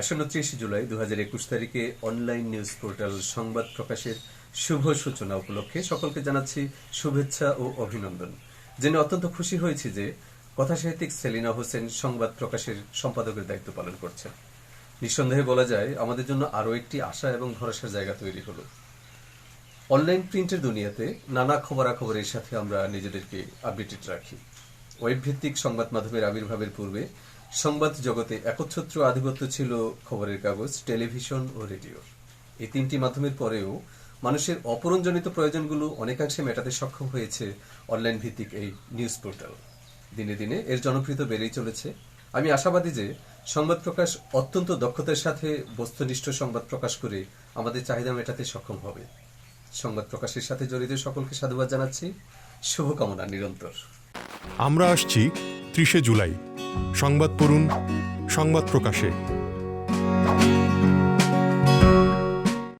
আসন্ন জুলাই দু তারিখে অনলাইন নিউজ পোর্টাল সংবাদ প্রকাশের শুভ সূচনা উপলক্ষে সকলকে জানাচ্ছি শুভেচ্ছা ও অভিনন্দন। জেনে অত্যন্ত খুশি হয়েছি যে কথাসাহিত্যিক সেলিনা হোসেন সংবাদ প্রকাশের সম্পাদকের দায়িত্ব পালন করছেন। নিঃসন্দেহে বলা যায়, আমাদের জন্য আরও একটি আশা এবং ভরসার জায়গা তৈরি হলো। অনলাইন প্রিন্টের দুনিয়াতে নানা খবরাখবরের সাথে আমরা নিজেদেরকে আপডেটেড রাখি। ওয়েব ভিত্তিক সংবাদ মাধ্যমের আবির্ভাবের পূর্বে সংবাদ জগতে একচ্ছত্র আধিপত্য ছিল খবরের কাগজ, টেলিভিশন ও রেডিও। এই তিনটি মাধ্যমের পরেও মানুষের অপরঞ্জনিত প্রয়োজনগুলো অনেকাংশে মেটাতে সক্ষম হয়েছে অনলাইন ভিত্তিক এই নিউজ পোর্টাল। দিনে দিনে এর জনপ্রিয়তা বেড়েই চলেছে। আমি আশাবাদী যে সংবাদ প্রকাশ অত্যন্ত দক্ষতার সাথে বস্তুনিষ্ঠ সংবাদ প্রকাশ করে আমাদের চাহিদা মেটাতে সক্ষম হবে। সংবাদ প্রকাশের সাথে জড়িত সকলকে সাধুবাদ জানাচ্ছি। শুভকামনা নিরন্তর। আমরা আসছি ত্রিশে জুলাই। সংবাদ পড়ুন সংবাদ প্রকাশে।